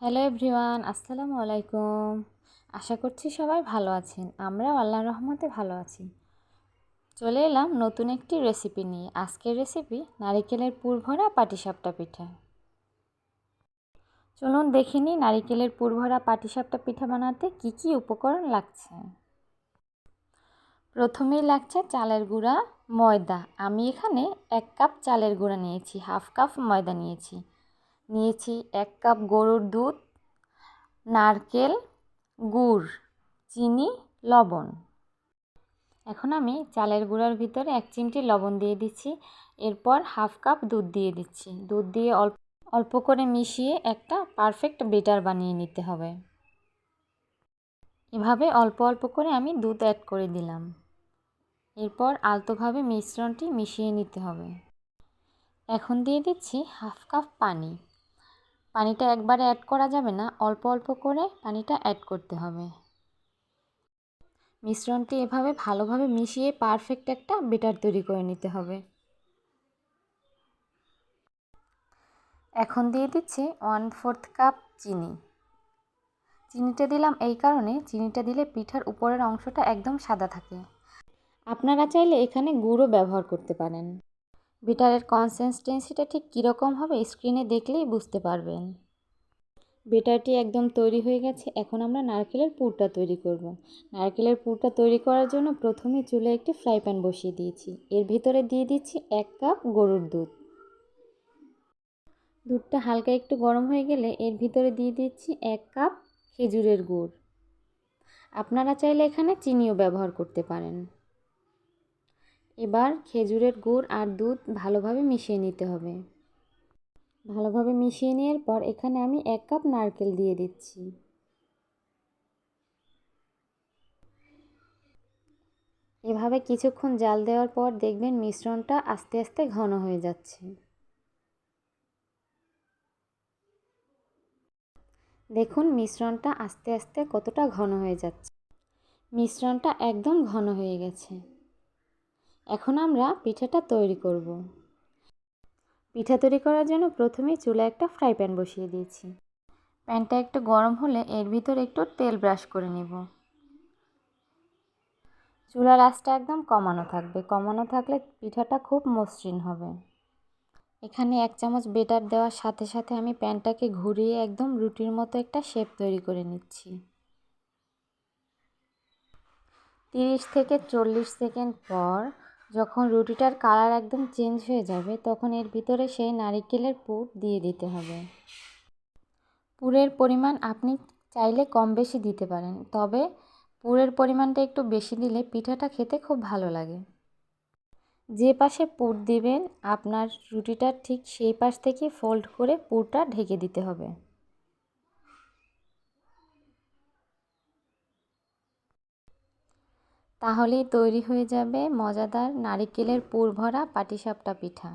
Hello everyone, আসসালামু আলাইকুম। আশা করছি সবাই ভালো আছেন। আমরা আল্লাহ রহমতে ভালো আছি। চলে এলাম নতুন একটি রেসিপি নিয়ে। আজকের রেসিপি নারিকেলের পুরভরা পাটিসাপটা পিঠা। চলুন দেখে নিই নারিকেলের পুরভরা পাটিসাপটা পিঠা বানাতে কি কি উপকরণ লাগছে। প্রথমেই লাগছে চালের গুঁড়া, ময়দা। আমি এখানে এক কাপ চালের গুঁড়া নিয়েছি, হাফ কাপ ময়দা নিয়েছি। নিয়েছি এক কাপ গরুর দুধ, নারকেল, গুড়, চিনি, লবণ। এখন আমি চালের গুঁড়ার ভিতরে এক চিমটি লবণ দিয়ে দিচ্ছি। এরপর হাফ কাপ দুধ দিয়ে দিচ্ছি। দুধ দিয়ে অল্প অল্প করে মিশিয়ে একটা পারফেক্ট বেটার বানিয়ে নিতে হবে। এভাবে অল্প অল্প করে আমি দুধ অ্যাড করে দিলাম। এরপর আলতোভাবে মিশ্রণটি মিশিয়ে নিতে হবে। এখন দিয়ে দিচ্ছি হাফ কাপ পানি। পানিটা একবারে অ্যাড করা যাবে না, অল্প অল্প করে পানিটা অ্যাড করতে হবে। মিশ্রণটি এভাবে ভালোভাবে মিশিয়ে পারফেক্ট একটা বেটার তৈরি করে নিতে হবে। এখন দিয়ে দিচ্ছি ওয়ান ফোর্থ কাপ চিনি। চিনিটা দিলাম এই কারণে চিনিটা দিলে পিঠার উপরের অংশটা একদম সাদা থাকে। আপনারা চাইলে এখানে গুঁড়ো ব্যবহার করতে পারেন। বেটারের কনসিস্টেন্সিটা ঠিক কীরকম হবে স্ক্রিনে দেখলেই বুঝতে পারবেন। বেটারটি একদম তৈরি হয়ে গেছে, এখন আমরা নারকেলের পুরটা তৈরি করব। নারকেলের পুরটা তৈরি করার জন্য প্রথমে চুলে একটি ফ্রাই প্যান বসিয়ে দিয়েছি। এর ভিতরে দিয়ে দিচ্ছি এক কাপ গরুর দুধ। দুধটা হালকা একটু গরম হয়ে গেলে এর ভিতরে দিয়ে দিচ্ছি এক কাপ খেজুরের গুড়। আপনারা চাইলে এখানে চিনিও ব্যবহার করতে পারেন। এবার খেজুরের গুড় আর দুধ ভালোভাবে মিশিয়ে নিতে হবে। ভালোভাবে মিশিয়ে নেওয়ার পর এখানে আমি এক কাপ নারকেল দিয়ে দিচ্ছি। এভাবে কিছুক্ষণ জাল দেওয়ার পর দেখবেন মিশ্রণটা আস্তে আস্তে ঘন হয়ে যাচ্ছে। দেখুন মিশ্রণটা আস্তে আস্তে কতটা ঘন হয়ে যাচ্ছে। মিশ্রণটা একদম ঘন হয়ে গেছে। এখন আমরা পিঠাটা তৈরি করব। পিঠা তৈরি করার জন্য প্রথমে চুলে একটা ফ্রাই প্যান বসিয়ে দিয়েছি। প্যানটা একটু গরম হলে এর ভিতর একটু তেল ব্রাশ করে নেব। চুলার আঁচটা একদম কমানো থাকবে। কমানো থাকলে পিঠাটা খুব মসৃণ হবে। এখানে এক চামচ বেটার দেওয়ার সাথে সাথে আমি প্যানটাকে ঘুরিয়ে একদম রুটির মতো একটা শেপ তৈরি করে নিচ্ছি। তিরিশ থেকে চল্লিশ সেকেন্ড পর যখন রুটিটার কালার একদম চেঞ্জ হয়ে যাবে, তখন এর ভিতরে সেই নারিকেলের পুর দিয়ে দিতে হবে। পুরের পরিমাণ আপনি চাইলে কম বেশি দিতে পারেন, তবে পুরের পরিমাণটা একটু বেশি দিলে পিঠাটা খেতে খুব ভালো লাগে। যে পাশে পুর দিবেন, আপনার রুটিটা ঠিক সেই পাশ থেকে ফোল্ড করে পুরটা ঢেকে দিতে হবে। তাহলেই তৈরি হয়ে যাবে মজাদার নারিকেলের পুর ভরা পাটিসাপটা পিঠা।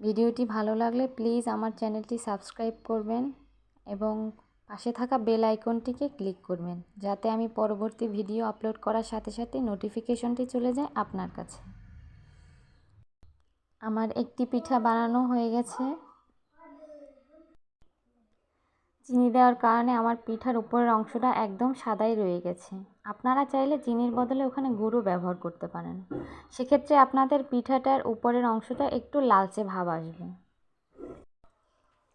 ভিডিওটি ভালো লাগলে প্লিজ আমার চ্যানেলটি সাবস্ক্রাইব করবেন এবং পাশে থাকা বেল আইকনটিকে ক্লিক করবেন, যাতে আমি পরবর্তী ভিডিও আপলোড করার সাথে সাথে নোটিফিকেশনটি চলে যায় আপনার কাছে। আমার একটি পিঠা বানানো হয়ে গেছে। চিনি দেওয়ার কারণে আমার পিঠার উপরের অংশটা একদম সাদাই রয়ে গেছে। আপনারা চাইলে চিনির বদলে ওখানে গুঁড়ো ব্যবহার করতে পারেন। সেক্ষেত্রে আপনাদের পিঠাটার উপরের অংশটা একটু লালচে ভাব আসবে।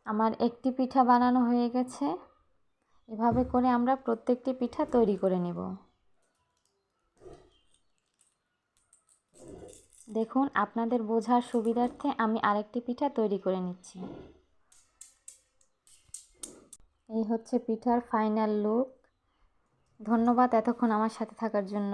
আমার একটি পিঠা বানানো হয়ে গেছে। এভাবে করে আমরা প্রত্যেকটি পিঠা তৈরি করে নেব। দেখুন, আপনাদের বোঝার সুবিধার্থে আমি আরেকটি পিঠা তৈরি করে নিচ্ছি। এই হচ্ছে পিঠার ফাইনাল লুক ধন্যবাদ এতক্ষণ আমার সাথে থাকার জন্য।